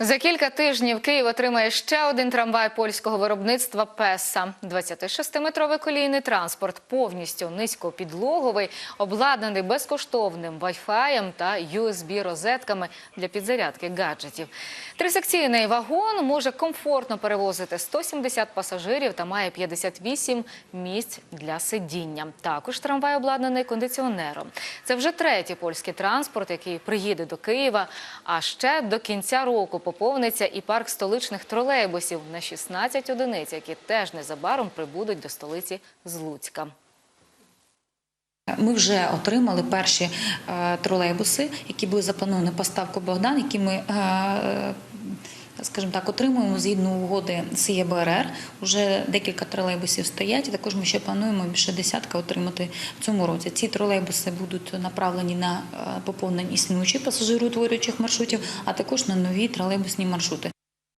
За кілька тижнів Київ отримає ще один трамвай польського виробництва Песа. 26-метровий колійний транспорт, повністю низькопідлоговий, обладнаний безкоштовним Wi-Fi та USB-розетками для підзарядки гаджетів. Трисекційний вагон може комфортно перевозити 170 пасажирів та має 58 місць для сидіння. Також трамвай обладнаний кондиціонером. Це вже третій польський транспорт, який приїде до Києва. А ще до кінця року поповниться і парк столичних тролейбусів на 16 одиниць, які теж незабаром прибудуть до столиці з Луцька. Ми вже отримали перші е, тролейбуси, які були заплановані поставку Богдан, які ми. Скажімо так, отримуємо згідно угоди з ЄБРР. Уже декілька тролейбусів стоять. Також ми ще плануємо більше десятка отримати в цьому році. Ці тролейбуси будуть направлені на е, поповнення існуючих пасажироутворюючих маршрутів, а також на нові тролейбусні маршрути.